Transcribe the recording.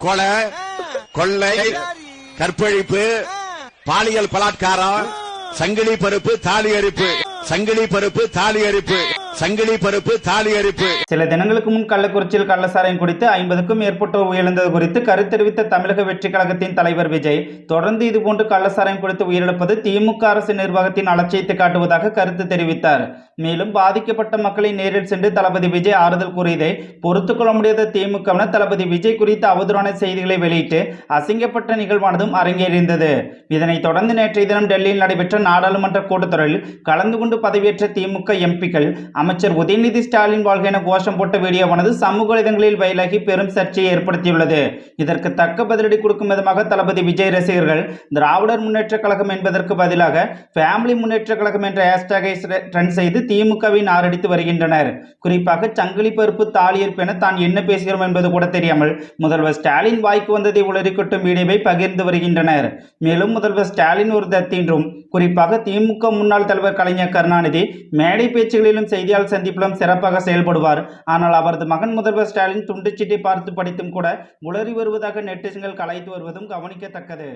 கொலை கொள்ளை கற்பழிப்பு பாலியல் பலாத்காரம் சங்கிலி பருப்பு தாலி அரிப்பு சங்கிலி பருப்பு தாலி அரிப்பு. சங்கிலி பருப்பு தாலி அரிப்பு. சில தினங்களுக்கு முன் கள்ளக்குறிச்சியில் கள்ளசாராயம் குடித்து ஐம்பதுக்கும் மேற்பட்டோர் உயிரிழந்தது குறித்து கருத்து தெரிவித்த தமிழக வெற்றி கழகத்தின் தலைவர் விஜய் தொடர்ந்து இதுபோன்று கள்ளசாராயம் குடித்து உயிரிழப்பது திமுக அரசு நிர்வாகத்தின் அலட்சியத்தை காட்டுவதாக கருத்து தெரிவித்தார். மேலும் பாதிக்கப்பட்ட மக்களை நேரில் சென்று தளபதி விஜய் ஆறுதல் கூறியதை பொறுத்துக்கொள்ள முடியாத திமுகவினர் தளபதி விஜய் குறித்து அவதூறான செய்திகளை வெளியிட்டு அசிங்கப்பட்ட நிகழ்வானதும் அரங்கேறிந்தது இதனைத் தொடர்ந்து நேற்றைய தினம் டெல்லியில் நடைபெற்ற நாடாளுமன்ற கூட்டத்தொடரில் கலந்து கொண்டு பதவியேற்ற திமுக எம்பிக்கள் அமைச்சர் உதயநிதி ஸ்டாலின் வாழ்க என கோஷம் போட்ட வீடியோவானது சமூக வலைதளங்களில் வயலாகி பெரும் சர்ச்சையை ஏற்படுத்தியுள்ளது. இதற்கு தக்க பதிலடி கொடுக்கும் விதமாக தளபதி விஜய் ரசிகர்கள் திராவிடர் முன்னேற்ற கழகம் என்பதற்கு பதிலாக ஃபேமிலி முன்னேற்ற கழகம் என்ற ஹேஷ்டேகை ட்ரெண்ட் செய்து திமுகவை ஆரடித்து வருகின்றனர். குறிப்பாக சங்கிலி பருப்பு தாலியற்பு என தான் என்ன பேசுகிறோம் என்பது கூட தெரியாமல் முதல்வர் ஸ்டாலின் வாய்க்கு வந்ததை உளறிக்கொட்டும் வீடியோவை பகிர்ந்து வருகின்றனர். மேலும் முதல்வர் ஸ்டாலின் ஒரு தத்தின்றும் குறிப்பாக திமுக முன்னாள் தலைவர் கலைஞர் கருணாநிதி மேடை பேச்சுகளிலும் செய்தியாளர் சந்திப்பிலும் சிறப்பாக செயல்படுவார். ஆனால் அவரது மகன் முதல்வர் ஸ்டாலின் துண்டுச்சீட்டை பார்த்து படித்தும் கூட உளறி வருவதாக நெட்டிசன்கள் கலாய்த்து வருவதும் கவனிக்கத்தக்கது.